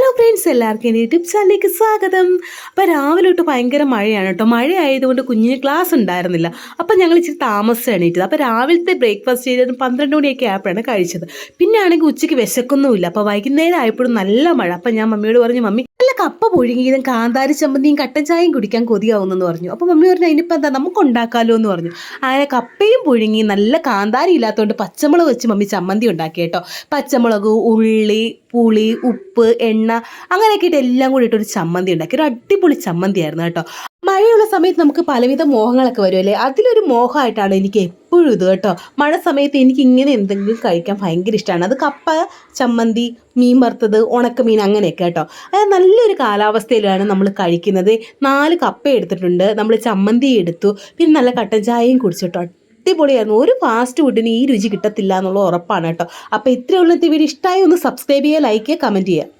Hello friends എല്ലാവർക്കും എന്റെ YouTube ചാനലിലേക്ക് സ്വാഗതം. അപ്പോൾ രാവിലെ തൊട്ട് ഭയങ്കര മഴയാണ് കേട്ടോ. മഴ ആയതുകൊണ്ട് കുഞ്ഞിന് ക്ലാസ് ഉണ്ടായിരുന്നില്ല. അപ്പോൾ ഞങ്ങൾ ഇച്ചിരി താമസിച്ച് എണീറ്റത്. അപ്പോൾ രാവിലത്തെ ബ്രേക്ക്ഫാസ്റ്റ് ചെയ്തത് പന്ത്രണ്ട് മണിയൊക്കെ ആയപ്പോഴാണ് കഴിച്ചത്. പിന്നെ ആണെങ്കിൽ ഉച്ചയ്ക്ക് വിശക്കൊന്നുമില്ല. അപ്പോൾ വൈകുന്നേരം ആയപ്പോഴും നല്ല മഴ. അപ്പോൾ ഞാൻ മമ്മിയോട് പറഞ്ഞു മമ്മി നല്ല കപ്പ പുഴുങ്ങിയതും കാന്താരി ചമ്മന്തിയും കട്ടൻ ചായയും കുടിക്കാൻ കൊതിയാവുന്നെന്ന് പറഞ്ഞു. അപ്പോൾ മമ്മി പറഞ്ഞു അതിനിപ്പോൾ എന്താ നമുക്ക് ഉണ്ടാക്കാമല്ലോ എന്ന് പറഞ്ഞു. അങ്ങനെ കപ്പയും പുഴുങ്ങി നല്ല കാന്താരി ഇല്ലാത്തതുകൊണ്ട് പച്ചമുളക് വെച്ച് മമ്മി ചമ്മന്തി ഉണ്ടാക്കി കേട്ടോ. പച്ചമുളക് ഉള്ളി പുളി ഉപ്പ് എണ്ണ അങ്ങനെയൊക്കെ ഇട്ട് എല്ലാം കൂടി ഇട്ടൊരു ചമ്മന്തി ഉണ്ടാക്കി. ഒരു അടിപൊളി ചമ്മന്തിയായിരുന്നു കേട്ടോ. മഴയുള്ള സമയത്ത് നമുക്ക് പലവിധ മോഹങ്ങളൊക്കെ അല്ലേ? അതിലൊരു മോഹമായിട്ടാണ് എനിക്ക് എപ്പോഴും ഇത് കേട്ടോ. മഴ സമയത്ത് എനിക്ക് ഇങ്ങനെ എന്തെങ്കിലും കഴിക്കാൻ ഭയങ്കര ഇഷ്ടമാണ്. അത് കപ്പ ചമ്മന്തി മീൻ വറുത്തത് ഉണക്കമീൻ അങ്ങനെയൊക്കെ കേട്ടോ. അത് നല്ലൊരു കാലാവസ്ഥയിലാണ് നമ്മൾ കഴിക്കുന്നത്. നാല് കപ്പ എടുത്തിട്ടുണ്ട്. നമ്മൾ ചമ്മന്തി എടുത്തു. പിന്നെ നല്ല കട്ടൻ ചായയും കുടിച്ചിട്ടോ അടിപൊളിയായിരുന്നു. ഒരു ഫാസ്റ്റ് ഫുഡിന് ഈ രുചി കിട്ടത്തില്ല എന്നുള്ള ഉറപ്പാണ് കേട്ടോ. അപ്പോൾ ഇത്രയുള്ള വീഡിയോ. ഇഷ്ടമായി ഒന്ന് സബ്സ്ക്രൈബ് ചെയ്യുക ലൈക്ക് ചെയ്യുക കമന്റ് ചെയ്യുക.